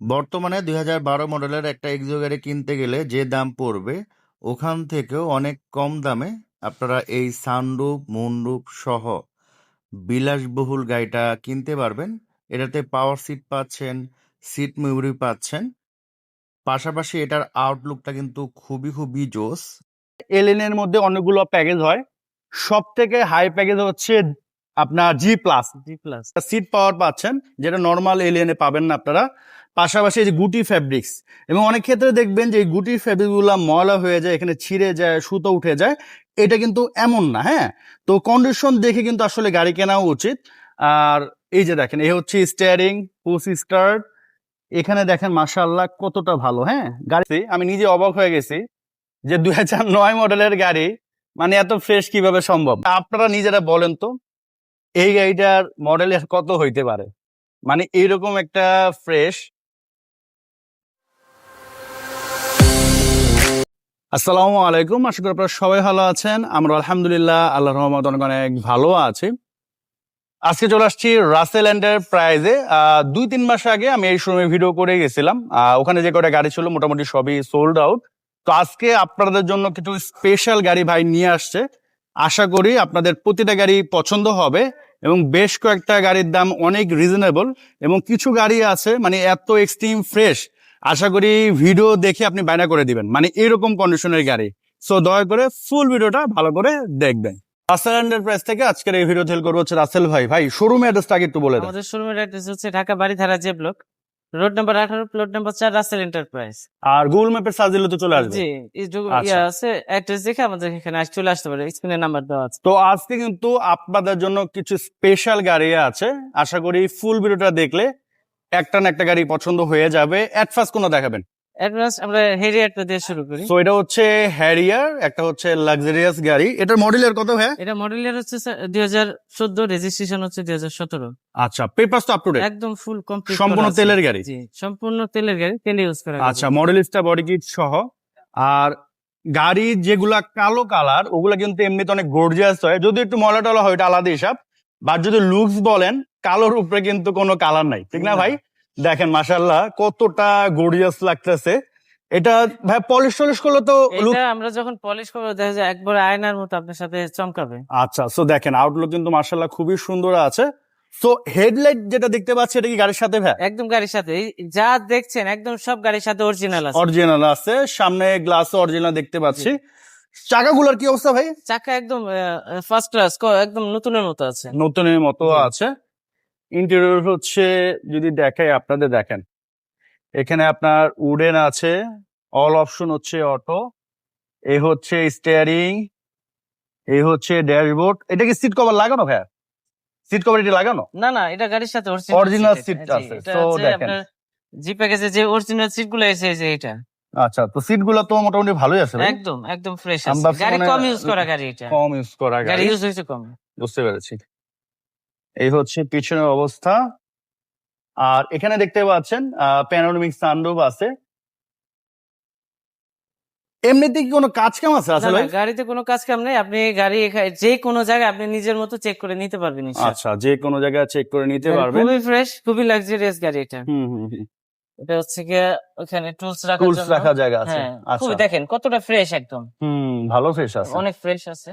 বর্তমানে ২০১২ মডেলের একটা এক্সো গাড়ি কিনতে গেলে যে দাম পড়বে, ওখান থেকেও অনেক কম দামে আপনারা এই সানরুফ, মুনরুফ সহ বিলাসবহুল গাড়িটা কিনতে পারবেন। এটাতে পাওয়ার সিট পাচ্ছেন, সিট মেমোরি পাচ্ছেন। পাশাপাশি এটার আউটলুকটা কিন্তু খুবই, খুবই জোস। এলএন এর মধ্যে অনেকগুলো প্যাকেজ হয় সব থেকে হাই প্যাকেজ হচ্ছে আপনার G plus G plus seat power পাচ্ছেন যেটা নর্মাল এলিয়েনে পাবেন না আপনারা পাশাপাশি এই যে গুটি ফ্যাব্রিক্স এবং অনেক ক্ষেত্রে দেখবেন যে এই গুটি ফ্যাব্রিকগুলো ময়লা হয়ে যায়, এখানে ছিঁড়ে যায়, সুতো উঠে যায়, এটা কিন্তু এমন না হ্যাঁ? তো কন্ডিশন দেখে কিন্তু আসলে গাড়ি কেনাও উচিত। আর এই যে দেখেন এই হচ্ছে স্টিয়ারিং পুশ স্টার্ট এখানে দেখেন মাশাআল্লাহ কতটা ভালো হ্যাঁ? গাড়ি আমি নিজে অবাক হয়ে গেছি যে দুই হাজার নয় মডেলের গাড়ি মানে এত ফ্রেশ কীভাবে সম্ভব? আপনারা নিজেরা বলেন তো, এই গাড়িটার মডেল কত হইতে পারে? মানে এইরকম একটা ফ্রেশ আসসালামু আলাইকুম। আশা করি আপনারা সবাই ভালো আছেন। আমরা আলহামদুলিল্লাহ আল্লাহ রহমত অনেক অনেক ভালো আছি। আজকে চলে আসছি রাসেল এন্টারপ্রাইজে দুই তিন মাস আগে আমি এই শোরুমে ভিডিও করে গেছিলাম। ওখানে যে কটা গাড়ি ছিল মোটামুটি সবই সোল্ড আউট তো আজকে আপনাদের জন্য কিছু স্পেশাল গাড়ি ভাই নিয়ে আসছে। আশা করি আপনাদের প্রতিটা গাড়ি পছন্দ হবে এবং বেশ কয়েকটা গাড়ির দাম অনেক রিজনেবল এবং কিছু গাড়ি আছে মানে এত এক্সট্রিম ফ্রেশ আশা করি ভিডিও দেখে আপনি বায়না করে দিবেন। মানে এরকম কন্ডিশনের গাড়ি। সো দয়া করে ফুল ভিডিওটা ভালো করে দেখবেন। রাসেল এন্টারপ্রাইজ থেকে আজকের এই ভিডিও হেল করব হচ্ছে রাসেল ভাই। ভাই শোরুম অ্যাড্রেসটা আগে একটু বলে আমাদের শোরুমের অ্যাড্রেস হচ্ছে Dhaka Baridhara J block road number আঠারো প্লট নাম্বার চার রাসেল এন্টারপ্রাইজ আর গুগল ম্যাপের সার্চ দিলে তো চলে আসবে। জি আচ্ছা। ইয়া আছে অ্যাড্রেস দেখে আমাদের এখানে চলে আসতে পারে। নাম্বার দেওয়া আছে। তো আজকে কিন্তু আপনাদের জন্য কিছু স্পেশাল গাড়ি আছে। আশা করি ফুল ভিডিওটা দেখলে একটা না একটা গাড়ি পছন্দ হয়ে যাবে। ফার্স্ট কোনো দেখাবেন? অ্যাডভান্স আমরা হেরিয়ারটা দিয়ে শুরু করি। তো এটা হচ্ছে হ্যারিয়ার একটা হচ্ছে লাক্সারিয়াস গাড়ি। এটার মডেলের কত ভাই এটা হচ্ছে হাজার চোদ্দ রেজিস্ট্রেশন হচ্ছে দুই হাজার সতেরো। আচ্ছা পেপারস তো আপ টু ডেট একদম ফুল কমপ্লিট সম্পূর্ণ তেলের গাড়ি? জি সম্পূর্ণ তেলের গাড়ি তেল ইউজ করা আচ্ছা বডি কিট সহ। আর গাড়ি যেগুলা কালো কালার ওগুলা কিন্তু এমনিতে অনেক গর্জিয়াস হয়। যদি একটু ময়লা টলা হয় এটা আলাদা হিসাব। বাট যদি লুকস বলেন কালোর উপরে কিন্তু কোনো কালার নাই ঠিক না। ভাই? দেখেন মাসাল্লাহ কতটা গর্জিয়াস লাগতেছে। এটা ভাই পলিশ টলিশ করলে তো এটা আমরা যখন পলিশ করব দেখা যায় একবার আয়নার মতো আপনার সাথে চমকাবে। আচ্ছা সো দেখেন আউটলুক কিন্তু মার্শাল্লাহ খুবই সুন্দর আছে। সো হেডলাইট যেটা দেখতে পাচ্ছি এটা কি গাড়ির সাথে ভাই? একদম গাড়ির সাথে। যা দেখছেন একদম সব গাড়ির সাথে অরিজিনাল আছে। অরিজিনাল আছে সামনে গ্লাস অরিজিনাল দেখতে পাচ্ছি। চাকাগুলোর কি অবস্থা ভাই? চাকা একদম ফার্স্ট ক্লাস একদম নতুনের মতো আছে। নতুনের মতো আছে। ইন্টেরিয়র হচ্ছে যদি দেখাই আপনাদের দেখেন। এখানে আপনার উডেন আছে অল অপশন হচ্ছে অটো এ হচ্ছে স্টিয়ারিং এই হচ্ছে ড্যাশবোর্ড এটা কি সিট কভার লাগানো ভাই সিট কভার এটা লাগানো? না না এটা গাড়ির সাথে Original seat আছে, তো দেখেন। জি প্যাকেজে যে অরিজিনাল সিটগুলো এসে যে এটা। আচ্ছা তো সিটগুলো তো মোটামুটি ভালোই আছে একদম একদম ফ্রেশ আছে। গাড়ি কম ইউজ করা গাড়ি এটা। কম ইউজ করা গাড়ি ইউজ হয়েছে কম। বুঝতে পেরেছি। হচ্ছে পিছনের অবস্থা। আর এখানে দেখতে পাচ্ছেন প্যানোরামিক সানরুফ আছে। এমনিতে কি কোনো কাজ কাম আছে আসলে গাড়িতে কোনো কাজ কাম নেই। আপনি গাড়ি যে কোনো জায়গায় আপনি নিজের মতো চেক করে নিতে পারবেন আচ্ছা যে কোনো জায়গায় চেক করে নিতে পারবেন। খুবই ফ্রেশ খুবই লাক্সারিয়াস গাড়ি এটা। হুম হুম এটা হচ্ছে গিয়ে ওখানে টুলস রাখার টুলস রাখার জায়গা আছে। হ্যাঁ আচ্ছা। দেখেন কতটা ফ্রেশ একদম। হুম ভালো ফ্রেশ আছে। অনেক ফ্রেশ আছে।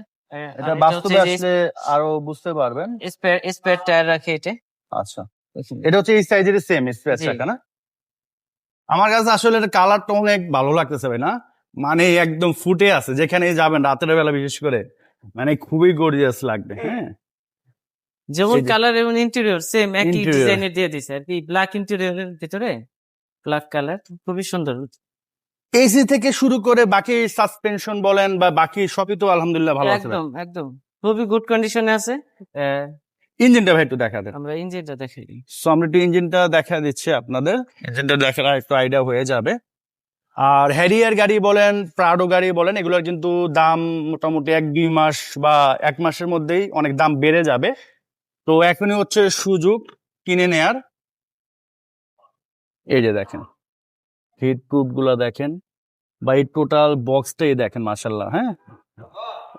এটা বাস্তবে আসলে আরও বুঝতে পারবেন। স্পেয়ার স্পেয়ার টায়ার রাখে এটা। আচ্ছা। এটা হচ্ছে এই সাইজের সেম জি। টাকা না? আমার কাছে আসলে এটা কালারটা অনেক ভালো লাগতেছে ভাই না মানে একদম ফুটে আছে যেখানে যাবেন রাতের বেলা বিশেষ করে। মানে খুবই গর্জিয়াস লাগবে হ্যাঁ? যেমন কালার এবং ইন্টেরিয়র সেম একই। ডিজাইনের দিয়ে দিছে। আর কি ব্ল্যাক ইন্টেরিয়রের ভিতরে ব্ল্যাক কালার খুবই সুন্দর। এসি থেকে শুরু করে বাকি সাসপেনশন বলেন বা বাকি সবই তো আলহামদুলিল্লাহ ভালো আছে একদম একদম। খুবই গুড কন্ডিশনে আছে। ইঞ্জিনটা ভাই একটু দেখা দেন। আমরা ইঞ্জিনটা দেখাই দিই। সো আমরা একটু ইঞ্জিনটা দেখা দিচ্ছি আপনাদের। ইঞ্জিনটা দেখার একটু আইডিয়া হয়ে যাবে। আর হ্যারিয়ার গাড়ি বলেন প্রাডো গাড়ি বলেন এগুলোর কিন্তু দাম মোটামুটি এক দুই মাস বা এক মাসের মধ্যেই অনেক দাম বেড়ে যাবে। তো এখনই হচ্ছে সুযোগ কিনে নেয়ার। এই যে দেখেন। হিট প্রুফগুলা দেখেন বা এই টোটাল বক্সটাই দেখেন মাসাল্লাহ হ্যাঁ?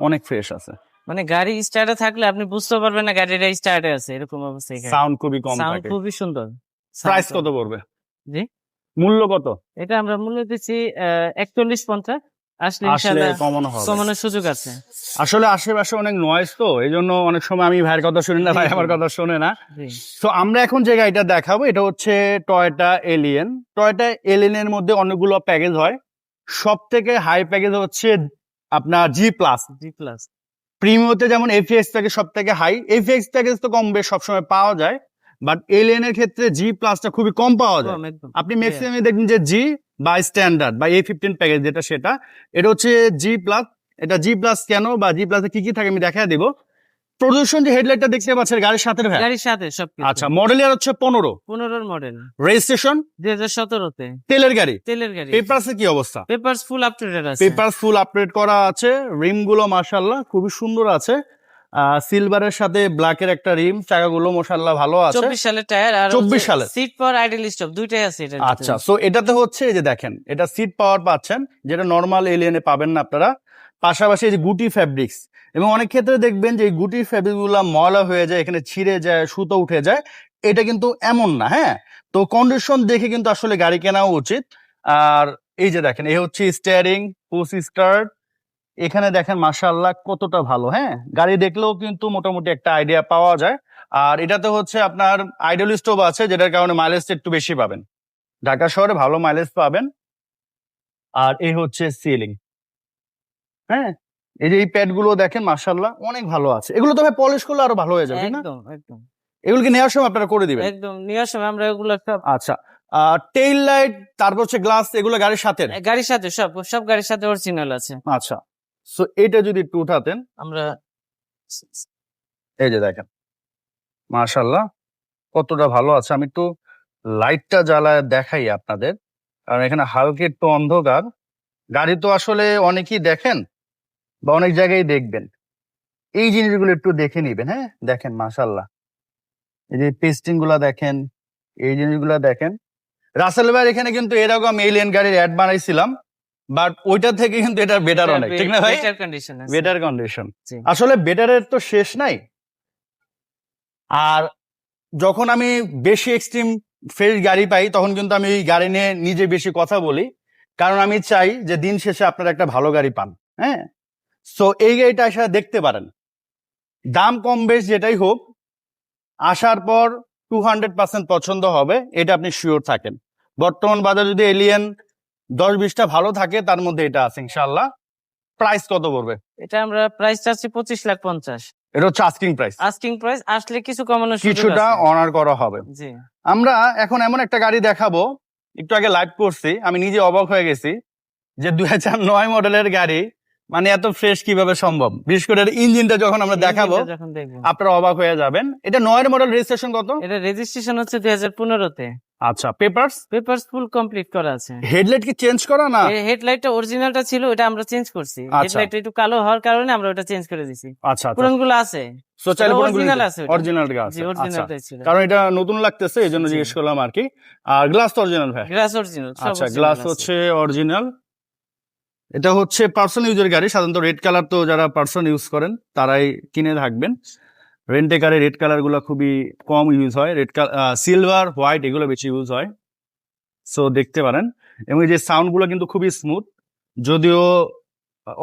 অনেক ফ্রেশ আছে। মানে গাড়ি স্টার্টে থাকলে আপনি বুঝতে পারবেন না গাড়িটা স্টার্টে আছে এরকম অবস্থা সাউন্ড খুবই কম সাউন্ড খুবই সুন্দর। প্রাইস কত পড়বে? জি? মূল্য কত? এটা আমরা মূল্য দিচ্ছি একচল্লিশ পঞ্চাশ। আসলে আসলে কমানো হবে কমানোর সুযোগ আছে। আসলে আশেপাশে অনেক নয়েজ তো এই জন্য অনেক সময় আমি ভাইয়ের কথা শুনি না ভাই। আমার কথা শুনে না। তো আমরা এখন যে গাড়িটা দেখাবো এটা হচ্ছে টয়টা এলিয়েন টয়টা এলিয়েনের মধ্যে অনেকগুলো প্যাকেজ হয়। সব থেকে হাই প্যাকেজ হচ্ছে আপনার জি প্লাস জি প্লাস প্রিমিয়তে যেমন এফএক্স প্যাকেজ সব থেকে হাই এফএক্স প্যাকেজ তো কম বেশ সবসময় পাওয়া যায় বাট এলিয়েনের ক্ষেত্রে জি প্লাসটা খুবই কম পাওয়া যায়। আপনি ম্যাক্সিমাম দেখবেন যে জি বা স্ট্যান্ডার্ড বা এ ফিফটিন প্যাকেজ যেটা সেটা। এটা হচ্ছে জি প্লাস এটা জি প্লাস কেন বা জি প্লাসে কি কি থাকে আমি দেখা দিব। প্রদর্শন যে হেডলাইটটা দেখতে পাচ্ছেন গাড়ির সাথে গাড়ির সাথে সব আচ্ছা মডেল ইয়ার হচ্ছে পনেরো। পনেরোর মডেল রেজিস্ট্রেশন দুই হাজার সতেরোতে। তেলের গাড়ি। তেলের গাড়ি। পেপারসে কি অবস্থা? Papers full up to date আছে। পেপার ফুল আপডেট করা আছে। রিমগুলো মার্শাল্লাহ খুবই সুন্দর আছে। সিলভারের সাথে ব্ল্যাকের একটা রিম চাকাগুলো মশাল্লাহ ভালো আছে। চব্বিশ সালের টায়ার আর 24 সালের? সিট পাওয়ার আইডল স্টপ দুইটাই আছে এটা আচ্ছা সো এটাতে হচ্ছে এই যে দেখেন এটা সিট পাওয়ার পাচ্ছেন যেটা নর্মাল এলিয়েনে পাবেন না আপনারা। পাশাপাশি এই যে গুটি ফ্যাব্রিক্স এবং অনেক ক্ষেত্রে দেখবেন যে এই গুটি ফ্যাব্রিকগুলা ময়লা হয়ে যায় এখানে ছিঁড়ে যায় সুতো উঠে যায় এটা কিন্তু এমন না হ্যাঁ? তো কন্ডিশন দেখে কিন্তু আসলে গাড়ি কেনাও উচিত। আর এই যে দেখেন এই হচ্ছে স্টিয়ারিং পুশ স্টার্ট এখানে দেখেন মাশাআল্লাহ কতটা ভালো হ্যাঁ? গাড়ি দেখলেও কিন্তু মোটামুটি একটা আইডিয়া পাওয়া যায়। আর এটাতে হচ্ছে আপনার আইডল স্টোভ আছে যেটার কারণে মাইলেজটা একটু বেশি পাবেন। ঢাকা শহরে ভালো মাইলেজ পাবেন। আর এই হচ্ছে সিলিং হ্যাঁ? এই যে এই প্যাডগুলো দেখেন মার্শাল্লাহ অনেক ভালো আছে। এগুলো তো ভাই পলিশ করলে আরও ভালো হয়ে যাবে একদম একদম। এগুলোকে নেওয়ার সময় আপনারা করে দিবেন? একদম নেওয়ার সময় আমরা এগুলো সব আচ্ছা টেইল লাইট তারপর হচ্ছে গ্লাস এগুলো গাড়ির সাথে? গাড়ির সাথে সব সব গাড়ির সাথে অরিজিনাল আছে। আচ্ছা। সো এটা যদি একটু উঠাতেন, আমরা এই যে দেখেন মাশাল্লাহ কতটা ভালো আছে। আমি একটু লাইটটা জ্বালায় দেখাই আপনাদের, কারণ এখানে হালকা একটু অন্ধকার। গাড়ি তো আসলে অনেকেই দেখেন বা অনেক জায়গায় দেখবেন। এই জিনিসগুলো একটু দেখে নিবেন হ্যাঁ? দেখেন মাশাল্লাহ এই যে পেস্টিংগুলা দেখেন, এই জিনিসগুলা দেখেন। রাসেল ভাই এখানে কিন্তু এরকম এলিয়েন গাড়ির অ্যাড বানাইছিলাম। বাট ওইটা থেকে কিন্তু এটা বেটার অনেক ঠিক না ভাই? বেটার কন্ডিশন বেটার কন্ডিশন আসলে বেটারের তো শেষ নাই। আর যখন আমি বেশি এক্সট্রিম ফ্রেশ গাড়ি পাই তখন কিন্তু আমি এই গাড়ি নিয়ে নিজে বেশি কথা বলি। কারণ আমি চাই যে দিন শেষে আপনারা একটা ভালো গাড়ি পান হ্যাঁ? সো এই গাড়িটা এসে দেখতে পারেন। দাম কম বেশ যেটাই হোক আসার পর টু হান্ড্রেড পার্সেন্ট পছন্দ হবে এটা আপনি শিওর থাকেন। বর্তমান বাজার যদি এলিয়েন দশ বিশটা ভালো থাকে তার মধ্যে এটা আছে ইনশাল্লাহ প্রাইস কত পড়বে? এটা আমরা প্রাইস চাচ্ছি পঁচিশ লাখ পঞ্চাশ। এটা হচ্ছে আস্কিং প্রাইস আস্কিং প্রাইস আসলে কিছু কমানো কিছুটা অনার করা হবে। জি। আমরা এখন এমন একটা গাড়ি দেখাবো একটু আগে লাইভ করছি আমি নিজে অবাক হয়ে গেছি যে দুই হাজার নয় মডেলের গাড়ি মানে এত ফ্রেশ কীভাবে সম্ভব? বিশেষ করে ইঞ্জিনটা যখন আমরা দেখাবো আপনারা অবাক হয়ে যাবেন। এটা নয়ের মডেল রেজিস্ট্রেশন কত? এটা রেজিস্ট্রেশন হচ্ছে দুই হাজার পনেরোতে। আচ্ছা পেপারস পেপারস ফুল কমপ্লিট করা আছে। হেডলাইট কি চেঞ্জ করা না? হেডলাইটটা অরিজিনালটা ছিল ওটা আমরা চেঞ্জ করছি। আচ্ছা। হেডলাইটটা একটু কালো হওয়ার কারণে আমরা ওটা চেঞ্জ করে দিছি। আচ্ছা আচ্ছা। পুরনগুলো আছে। চাইলে original আছে অরিজিনাল আছে। আচ্ছা। অরিজিনালটাই ছিল। কারণ এটা নতুন লাগতেছে এই জন্য জিজ্ঞেস করলাম আর কি। আর গ্লাস তো অরিজিনাল ভাই। গ্লাস অরিজিনাল আচ্ছা গ্লাস হচ্ছে অরিজিনাল এটা হচ্ছে পার্সন ইউজের গাড়ি সাধারণত রেড কালার তো যারা পার্সন ইউজ করেন তারাই কিনে থাকবেন। রেন্টে কারে রেড কালারগুলো খুবই কম ইউজ হয়। রেড কালার সিলভার হোয়াইট এগুলো বেশি ইউজ হয়। সো দেখতে পারেন। এবং এই যে সাউন্ডগুলো কিন্তু খুবই স্মুথ যদিও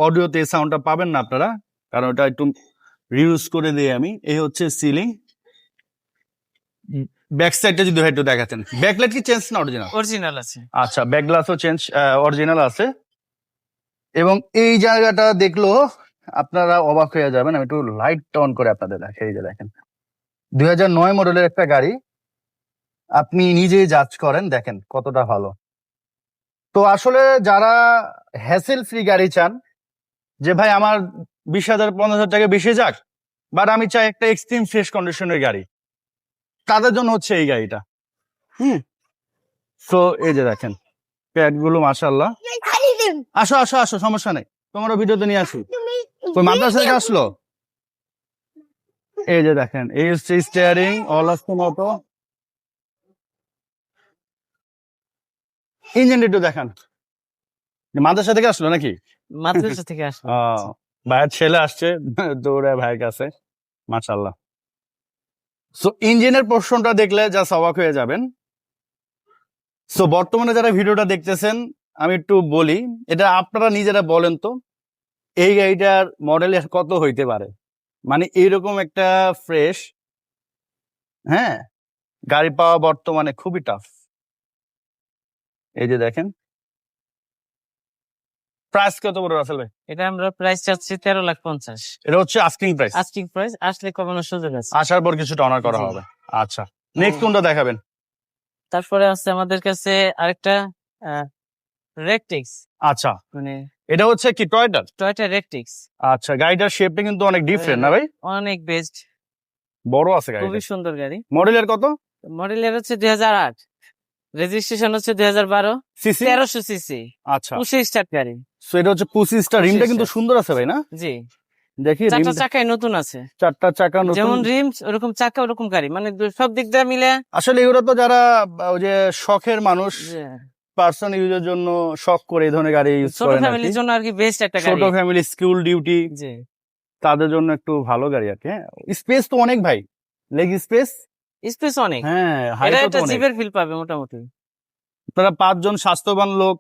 অডিওতে এই সাউন্ডটা পাবেন না আপনারা কারণ ওটা একটু রিউজ করে দিই আমি। এই হচ্ছে সিলিং ব্যাক সাইডটা যদি হয় একটু দেখাতেন। ব্যাকলাইট কি চেঞ্জ না অরিজিনাল অরিজিনাল আছে। আচ্ছা ব্যাক গ্লাসও চেঞ্জ অরিজিনাল আছে। এবং এই জায়গাটা দেখল, আপনারা অবাক হয়ে যাবেন, আমি একটু লাইট অন করে আপনাদের দেখে এই যে দেখেন। দুই হাজার নয় মডেলের একটা গাড়ি, আপনি নিজেই জাজ করেন, দেখেন কতটা ভালো। তো আসলে যারা হ্যাসেল ফ্রি গাড়ি চান, যে ভাই আমার বিশ হাজার, পঞ্চাশ হাজার টাকা বেশি যাক বাট আমি চাই একটা এক্সট্রিম ফ্রেশ কন্ডিশনের গাড়ি। তাদের জন্য হচ্ছে এই গাড়িটা। হুম। সো এই যে দেখেন প্যাডগুলো মাসাল্লাহ আসো আসো আসো সমস্যা নেই। তোমারও ভিডিওতে নিয়ে আসি। কই মাদ্রাসা থেকে আসলো? এই যে দেখেন এই হচ্ছে স্টিয়ারিং অল আসতো মতো ইঞ্জিন একটু দেখান। মাদ্রাসা থেকে আসলো নাকি? মাদ্রাসা থেকে আসলো। ভাইয়ের ছেলে আসছে দৌড়ে ভাইয়ের কাছে। মাশাল্লাহ সো ইঞ্জিনের পোর্শনটা দেখলে যা অবাক হয়ে যাবেন। সো বর্তমানে যারা ভিডিওটা দেখতেছেন আমি একটু বলি এটা আপনারা নিজেরা বলেন তো এই গাড়িটার মডেল কত হইতে পারে? মানে এইরকম একটা ফ্রেশ হ্যাঁ? গাড়ি পাওয়া বর্তমানে খুবই টাফ এই যে দেখেন। প্রাইস কত বড় রাসেল ভাই? এটা আমরা প্রাইস চাচ্ছি তেরো লাখ পঞ্চাশ। এটা হচ্ছে আস্কিং প্রাইস আস্কিং প্রাইস আসলে কমানোর সুযোগ আছে। আসার পর কিছুটা অনার করা হবে। আচ্ছা নেক্সট কোনটা দেখাবেন? তারপরে আছে আমাদের কাছে আরেকটা রেকটিক্স আচ্ছা। মানে এটা হচ্ছে কি টয়টার? টয়টা রেকটিক্স আচ্ছা গাড়িটার শেপটা কিন্তু অনেক ডিফারেন্ট না ভাই? অনেক বেস্ট বড় আছে গাড়ি খুবই সুন্দর গাড়ি। মডেলের কত? মডেলের হচ্ছে দুই হাজার আট। রেজিস্ট্রেশন হচ্ছে দুই হাজার বারো। সিসি তেরোশো সিসি আচ্ছা। পুষে স্টার্ট গাড়ি। সো এটা হচ্ছে পঁচিশটা রিমটা কিন্তু সুন্দর আছে ভাই না? জি। দেখি চারটা চাকায় নতুন আছে। চারটা চাকা নতুন। যেমন রিম ওরকম চাকা ওরকম গাড়ি। মানে সব দিক দিয়ে মিলে আসলে এগুলো তো যারা ওই যে শখের মানুষ যে পার্সোনাল ইউজের জন্য শখ করে এই ধরনের গাড়ি ইউজ ছোট করেন ফ্যামিলির জন্য আর কি বেস্ট একটা ছোট ফ্যামিলি স্কুল ডিউটি জি। তাদের জন্য একটু ভালো গাড়ি আর কি হ্যাঁ। স্পেস তো অনেক ভাই। লেগ স্পেস স্পেস অনেক। হ্যাঁ এটা একটা জিপের ফিল পাবে মোটামুটি। তারা পাঁচজন স্বাস্থ্যবান লোক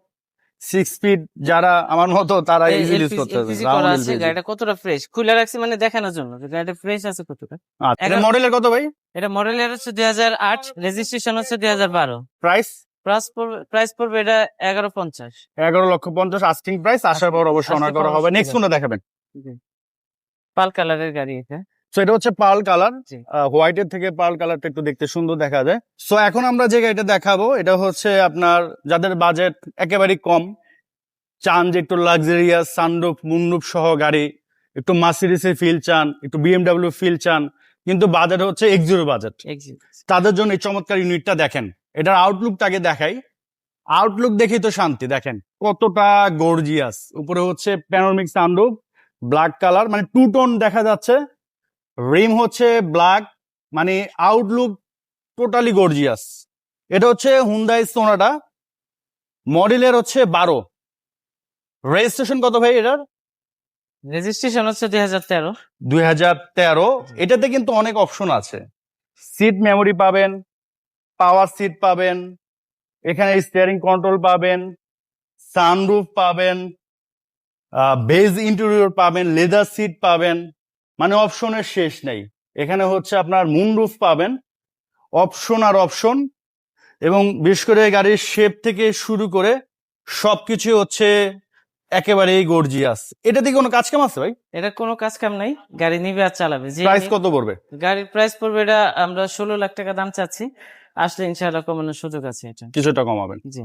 সিক্স ফিট যারা আমার মতো তারা ইউজ করতে পারবে। করা গাড়িটা কতটা ফ্রেশ খুলে রাখছি মানে দেখানোর জন্য। গাড়িটা ফ্রেশ আছে কতটা? আচ্ছা এটা মডেলের কত ভাই? এটা মডেলের হচ্ছে দুই হাজার আট রেজিস্ট্রেশন হচ্ছে দুই হাজার বারো। প্রাইস প্রাইস পড়বে প্রাইস পড়বে এটা এগারো পঞ্চাশ। এগারো লক্ষ পঞ্চাশ আস্কিং প্রাইস আসার পর অবশ্যই অনার করা হবে। নেক্সট কোনটা দেখাবেন। পাল কালারের গাড়ি এটা। সো এটা হচ্ছে পার্ল কালার। থেকে পার্ল কালারটা একটু দেখতে সুন্দর দেখা যায়। সো এখন আমরা যে গাড়িটা দেখাবো এটা হচ্ছে আপনার যাদের বাজেট একেবারেই কম চান যে একটু লাক্সারিয়াস সানরুফ মুন্ডুপ সহ গাড়ি একটু মার্সিডিসের ফিল চান একটু বিএমডাব্লিউ ফিল চান কিন্তু বাজেট হচ্ছে এক্সিরো বাজেট তাদের জন্য এই চমৎকার ইউনিটটা দেখেন। এটার আউটলুকটাকে দেখাই। আউটলুক দেখেই তো শান্তি দেখেন। কতটা গর্জিয়াস উপরে হচ্ছে প্যানোরামিক সানরুফ ব্ল্যাক কালার মানে টু টোন দেখা যাচ্ছে। রিম হচ্ছে ব্ল্যাক মানে আউটলুক টোটালি গর্জিয়াস এটা হচ্ছে হুন্দাই সোনাটা মডেলের হচ্ছে বারো। রেজিস্ট্রেশন কত ভাই এটার? রেজিস্ট্রেশন হচ্ছে দুই হাজার তেরো। দুই হাজার তেরো। এটাতে কিন্তু অনেক অপশন আছে। সিট মেমোরি পাবেন পাওয়ার সিট পাবেন এখানে স্টিয়ারিং কন্ট্রোল পাবেন সানরুফ পাবেন বেজ ইন্টেরিয়র পাবেন লেদার সিট পাবেন মানে অপশনের শেষ নেই। এখানে হচ্ছে আপনার মুনরুফ পাবেন অপশন আর অপশন এবং বিশেষ করে গাড়ির শেপ থেকে শুরু করে সবকিছু হচ্ছে একেবারেই গর্জিয়াস এটাতে কোনো কাজ কাম আছে ভাই? এটা কোনো কাজ কাম নাই গাড়ি নিবে আর চালাবে। প্রাইস কত পড়বে? গাড়ির প্রাইস পড়বে এটা আমরা ষোলো লাখ টাকা দাম চাচ্ছি। আসলে ইনশাআল্লাহ কমানোর সুযোগ আছে এটা। কিছুটা কমাবেন। জি।